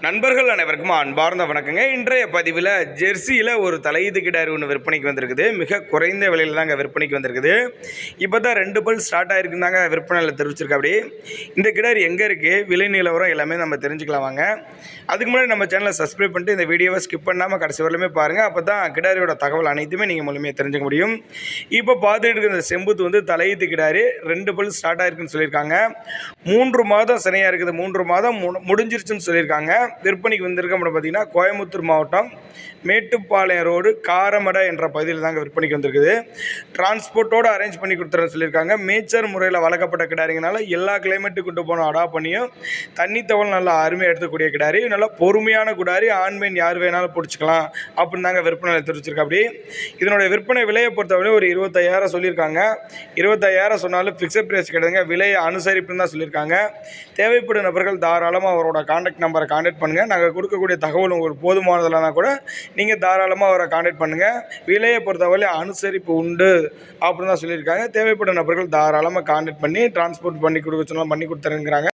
நண்பர்கள் அனைவருக்கும் அன்பார்ந்த வணக்கங்க. இன்றைய பதிவில் ஜெர்சியில் ஒரு தலையீது கிடாரி ஒன்று விற்பனைக்கு வந்திருக்குது. மிக குறைந்த விலையில் தாங்க விற்பனைக்கு வந்திருக்குது. இப்போ தான் ரெண்டு பல் ஸ்டார்ட் ஆகிருக்குந்தாங்க தாங்க விற்பனையில் தெரிவிச்சிருக்காப்படி இந்த கிடாரி எங்கே இருக்குது விலை நிலவரம் எல்லாமே நம்ம தெரிஞ்சுக்கலாம் வாங்க. அதுக்கு முன்னாடி நம்ம சேனலை சப்ஸ்கிரைப் பண்ணிட்டு இந்த வீடியோவை ஸ்கிப் பண்ணாமல் கடைசி வரலுமே பாருங்கள் அப்போ தான் கிடாரியோட தகவல் அனைத்துமே நீங்கள் மூலியமாக தெரிஞ்சுக்க முடியும். இப்போ பார்த்துட்டு இருக்கிற இந்த செம்புத்து வந்து தலையீத்து கிடாரி ரெண்டு பல் ஸ்டார்ட் ஆகிருக்குன்னு சொல்லியிருக்காங்க. மூன்று மாதம் சினையாக இருக்குது. மூன்று மாதம் மு- முடிஞ்சிருச்சுன்னு சொல்லியிருக்காங்க. விற்பனைக்கு வந்திருக்க அப்படின்னு பார்த்தீங்கன்னா கோயம்புத்தூர் மாவட்டம் மேட்டுப்பாளையம் ரோடு காரமடை என்ற பகுதியில் தாங்க விற்பனைக்கு வந்திருக்குது. டிரான்ஸ்போர்ட்டோடு அரேஞ்ச் பண்ணி கொடுத்துறேன்னு சொல்லியிருக்காங்க. மேச்சர் முறையில் வளர்க்கப்பட்ட கிடாரிங்கனால எல்லா கிளைமேட்டுக்கு கொண்டு போன அடா பண்ணியும் தண்ணி தவள் நல்லா அருமையாக எடுத்துக்கூடிய கிடாரி நல்லா பொறுமையான குடாரி ஆண்மையின் யார் வேணாலும் பிடிச்சிக்கலாம் அப்படின்னு தாங்க விற்பனை தெரிவிச்சிருக்கா. அப்படி இதனுடைய விற்பனை விலையை பொறுத்தவரை ஒரு இருபத்தையாயிரம் சொல்லியிருக்காங்க. இருபத்தையாயிரம் சொன்னாலும் ஃபிக்ஸட் ப்ரைஸ் கிடையாதுங்க. விலையை அனுசரிப்புன்னு தான் சொல்லியிருக்காங்க. தேவைப்படும் நபர்கள் தாராளமாக அவரோட கான்டாக்ட் நம்பரை காண்டாக்ட் பண்ணுங்கள் நாங்கள் கொடுக்கக்கூடிய தகவல் உங்களுக்கு போதுமானதுலனா கூட நீங்கள் தாராளமாக அவரை காண்டாக்ட் பண்ணுங்கள் விலையை பொறுத்தவரை அனுசரிப்பு உண்டு அப்படின்னு தான் சொல்லியிருக்காங்க. தேவைப்படும் நபர்கள் தாராளமாக காண்டாக்ட் பண்ணி டிரான்ஸ்போர்ட் பண்ணி கொடுக்க சொன்னால் பண்ணி கொடுத்துருங்கிறாங்க